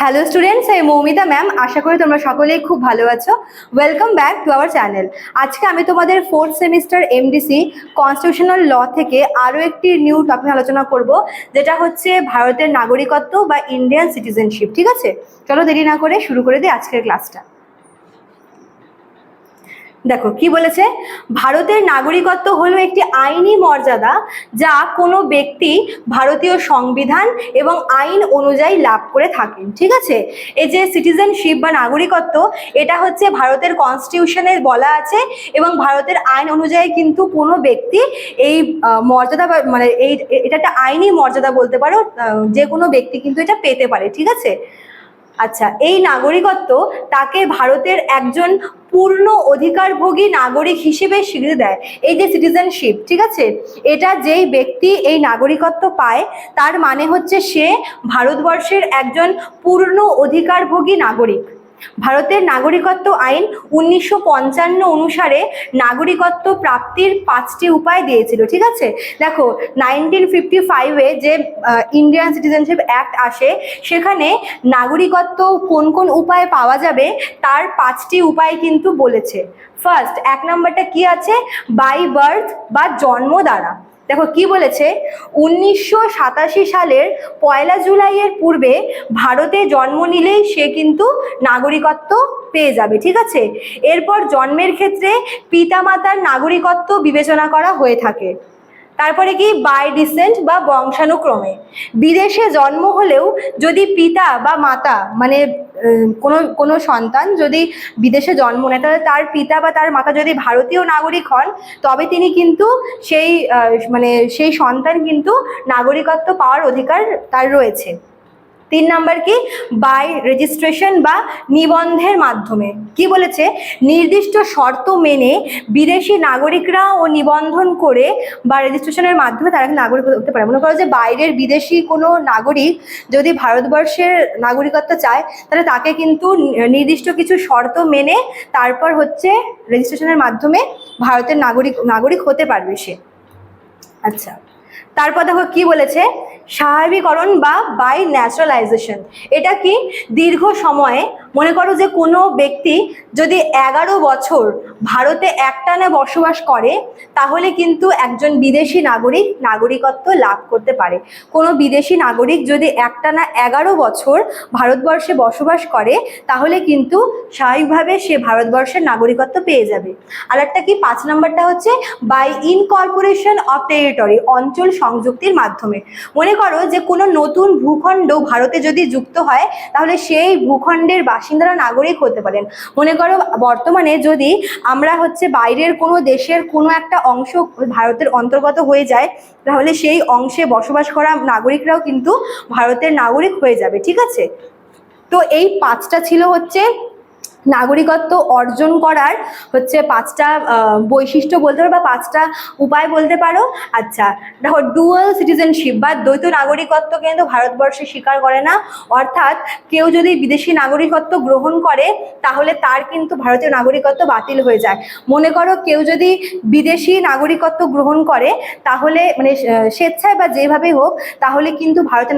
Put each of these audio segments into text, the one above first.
Hello students আমি Moumita ma'am আশা করি তোমরা সকলেই খুব ভালো আছো। Welcome back to our channel আজকে আমি তোমাদের fourth semester MDC constitutional law থেকে আরও একটি নিউ টপিক আলোচনা করব, যেটা হচ্ছে ভারতের নাগরিকত্ব বা ইন্ডিয়ান সিটিজেনশিপ ঠিক আছে? চলো দেরি না করে শুরু করে দিই আজকের ক্লাসটা দেখো, কি বলেছে? ভারতের নাগরিকত্ব হলো একটি আইনি মর্যাদা যা কোনো ব্যক্তি ভারতীয় সংবিধান এবং আইন অনুযায়ী লাভ করে থাকেন, ঠিক আছে? এই যে সিটিজেনশিপ বা নাগরিকত্ব, এটা হচ্ছে ভারতের কনস্টিটিউশনে বলা আছে এবং ভারতের আইন অনুযায়ী কিন্তু কোনো ব্যক্তি এই মর্যাদা মানে এই এটা একটা আইনি মর্যাদা বলতে পারো যে কোনো ব্যক্তি কিন্তু এটা পেতে পারে, ঠিক আছে? আচ্ছা এই নাগরিকত্ব তাকে ভারতের একজন পূর্ণ অধিকারভোগী নাগরিক হিসেবে স্বীকৃতি দেয়। এই যে সিটিজেনশিপ ঠিক আছে? এটা যেই ব্যক্তি এই নাগরিকত্ব পায়, তার মানে হচ্ছে সে ভারতবর্ষের একজন পূর্ণ অধিকারভোগী নাগরিক। ভারতের নাগরিকত্ব আইন উনিশশো পঞ্চান্ন অনুসারে নাগরিকত্ব প্রাপ্তির পাঁচটি উপায় দিয়েছিল, ঠিক আছে? দেখো নাইনটিন ফিফটি ফাইভে যে ইন্ডিয়ান সিটিজেনশিপ অ্যাক্ট আসে, সেখানে নাগরিকত্ব কোন কোন উপায়ে পাওয়া যাবে তার পাঁচটি উপায় কিন্তু বলেছে। ফার্স্ট এক নম্বরটা কি আছে? বাই বার্থ বা জন্ম দ্বারা। দেখো, কি বলেছে? উনিশশো সাতাশি সালের পয়লা জুলাইয়ের পূর্বে ভারতে জন্ম নিলেই সে কিন্তু নাগরিকত্ব পেয়ে যাবে, ঠিক আছে? এরপর জন্মের ক্ষেত্রে পিতামাতার নাগরিকত্ব বিবেচনা করা হয়ে থাকে। তারপরে কি বাই ডিসেন্ট বা বংশানুক্রমে। বিদেশে জন্ম হলেও যদি পিতা বা মাতা মানে কোনো কোনো সন্তান যদি বিদেশে জন্ম নেয়, তাহলে তার পিতা বা তার মাতা যদি ভারতীয় নাগরিক হন, তবে তিনি কিন্তু সেই মানে সেই সন্তান কিন্তু নাগরিকত্ব পাওয়ার অধিকার তার রয়েছে। তিন নাম্বার কি? বাই রেজিস্ট্রেশন বা নিবন্ধের মাধ্যমে। কি বলেছে? নির্দিষ্ট শর্ত মেনে বিদেশি নাগরিকরা ও নিবন্ধন করে বা রেজিস্ট্রেশনের মাধ্যমে তারা নাগরিক হতে পারে। মনে করো যে বাইরের বিদেশি কোনো নাগরিক যদি ভারতবর্ষের নাগরিকত্ব চায়, তাহলে তাকে কিন্তু নির্দিষ্ট কিছু শর্ত মেনে তারপর হচ্ছে রেজিস্ট্রেশনের মাধ্যমে ভারতের নাগরিক নাগরিক হতে পারবে সে। আচ্ছা। তারপর দেখো কি বলেছে? স্বাভাবিকরণ বা বাই ন্যাচারালাইজেশন এটা কি? দীর্ঘ সময়ে মনে করো যে কোনো ব্যক্তি যদি এগারো বছর ভারতে একটানা বসবাস করে, তাহলে কিন্তু একজন বিদেশি নাগরিক নাগরিকত্ব লাভ করতে পারে। কোনো বিদেশি নাগরিক যদি একটানা এগারো বছর ভারতবর্ষে বসবাস করে, তাহলে কিন্তু স্বাভাবিকভাবে সে ভারতবর্ষের নাগরিকত্ব পেয়ে যাবে। আর একটা কি, পাঁচ নম্বরটা হচ্ছে বাই ইনকর্পোরেশন অফ টেরিটরি অঞ্চল সংযুক্তির মাধ্যমে। মনে করো যে কোনো নতুন ভূখণ্ড ভারতে যদি যুক্ত হয়, তাহলে সেই ভূখণ্ডের বাসিন্দারা নাগরিক হতে পারেন। মনে করো বর্তমানে যদি আমরা হচ্ছে বাইরের কোনো দেশের কোনো একটা অংশ ভারতের অন্তর্গত হয়ে যায়, তাহলে সেই অংশে বসবাস করা নাগরিকরাও কিন্তু ভারতের নাগরিক হয়ে যাবে, ঠিক আছে? তো এই পাঁচটা ছিল হচ্ছে নাগরিকত্ব অর্জন করার হচ্ছে পাঁচটা বৈশিষ্ট্য বলতে পারো বা পাঁচটা উপায় বলতে পারো। আচ্ছা দেখো ডুয়াল সিটিজেনশিপ বা দ্বৈত নাগরিকত্ব কিন্তু ভারতবর্ষে স্বীকার করে না। অর্থাৎ কেউ যদি বিদেশি নাগরিকত্ব গ্রহণ করে, তাহলে তার কিন্তু ভারতীয় নাগরিকত্ব বাতিল হয়ে যায়। মনে করো কেউ যদি বিদেশি নাগরিকত্ব গ্রহণ করে, তাহলে মানে স্বেচ্ছায় বা যেভাবেই হোক, তাহলে কিন্তু ভারতের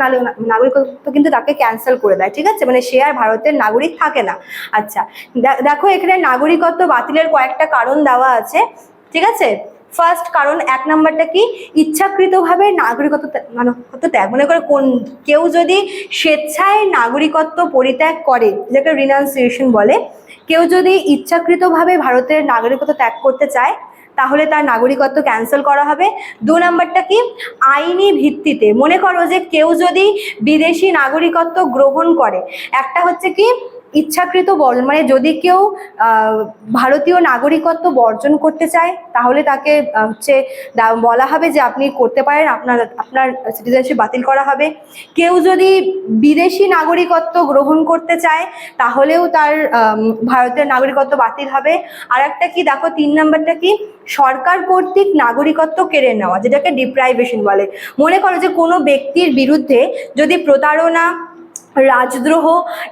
নাগরিকত্ব কিন্তু তাকে ক্যান্সেল করে দেয়, ঠিক আছে? মানে সে আর ভারতের নাগরিক থাকে না। আচ্ছা দেখো এখানে নাগরিকত্ব বাতিলের কয়েকটা কারণ দেওয়া আছে, ঠিক আছে? ফার্স্ট কারণ, এক নাম্বারটা কি? ইচ্ছাকৃতভাবে নাগরিকত্ব নাগরিকত্ব ত্যাগ, মনে করে কোন, কেউ যদি স্বেচ্ছায় নাগরিকত্ব পরিত্যাগ করে, যেটাকে রিনাউন্সিয়েশন বলে, কেউ যদি ইচ্ছাকৃতভাবে ভারতের নাগরিকত্ব ত্যাগ করতে চায়, তাহলে তার নাগরিকত্ব ক্যান্সেল করা হবে। দু নাম্বারটা কি? আইনি ভিত্তিতে, মনে করো যে কেউ যদি বিদেশি নাগরিকত্ব গ্রহণ করে, একটা হচ্ছে কি? ইচ্ছাকৃত বর্জন মানে যদি কেউ ভারতীয় নাগরিকত্ব বর্জন করতে চায়, তাহলে তাকে হচ্ছে বলা হবে যে আপনি করতে পারেন, আপনার আপনার সিটিজেনশিপ বাতিল করা হবে। কেউ যদি বিদেশি নাগরিকত্ব গ্রহণ করতে চায়, তাহলেও তার ভারতের নাগরিকত্ব বাতিল হবে। আর একটা কি, দেখো, তিন নাম্বারটা কি, সরকার কর্তৃক নাগরিকত্ব কেড়ে নেওয়া, যেটাকে ডিপ্রাইভেশন বলে। মনে করো যে কোনো ব্যক্তির বিরুদ্ধে যদি প্রতারণা রাজদ্রোহ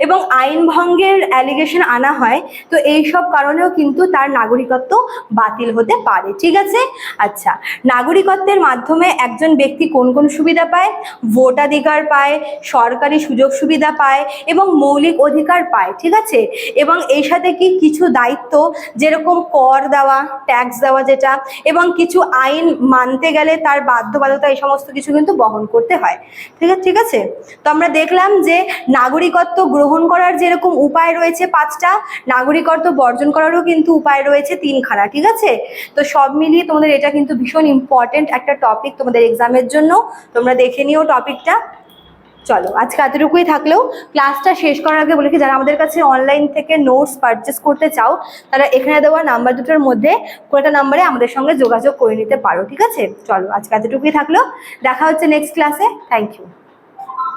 এবং আইন ভঙ্গের অ্যালিগেশন আনা হয়, তো এই সব কারণেও কিন্তু তার নাগরিকত্ব বাতিল হতে পারে, ঠিক আছে? আচ্ছা নাগরিকত্বের মাধ্যমে একজন ব্যক্তি কোন কোন সুবিধা পায়? ভোটাধিকার পায়, সরকারি সুযোগ সুবিধা পায় এবং মৌলিক অধিকার পায়, ঠিক আছে? এবং এই সাথে কি কিছু দায়িত্ব? যেরকম কর দেওয়া ট্যাক্স দেওয়া যেটা, এবং কিছু আইন মানতে গেলে তার বাধ্যবাধকতা এই সমস্ত কিছু কিন্তু বহন করতে হয়, ঠিক আছে ঠিক আছে? তো আমরা দেখলাম যে নাগরিকত্ব গ্রহণ করার যেরকম উপায় রয়েছে পাঁচটা, নাগরিকত্ব বর্জন করারও কিন্তু উপায় রয়েছে তিনখানা, ঠিক আছে? তো সব মিলিয়ে তোমাদের এটা কিন্তু ভীষণ ইম্পর্টেন্ট একটা টপিক তোমাদের এক্সামের জন্য। তোমরা দেখে নিও টপিকটা চলো, আজকে এতটুকুই থাকলেও ক্লাসটা শেষ করার আগে বলে কি যারা আমাদের কাছে অনলাইন থেকে নোটস পারচেস করতে চাও, তারা এখানে দেওয়া নাম্বার দুটোর মধ্যে কোনো একটা নাম্বারে আমাদের সঙ্গে যোগাযোগ করে নিতে পারো, ঠিক আছে? চলো, আজকে এতটুকুই থাকল। দেখা হচ্ছে নেক্সট ক্লাসে থ্যাংক ইউ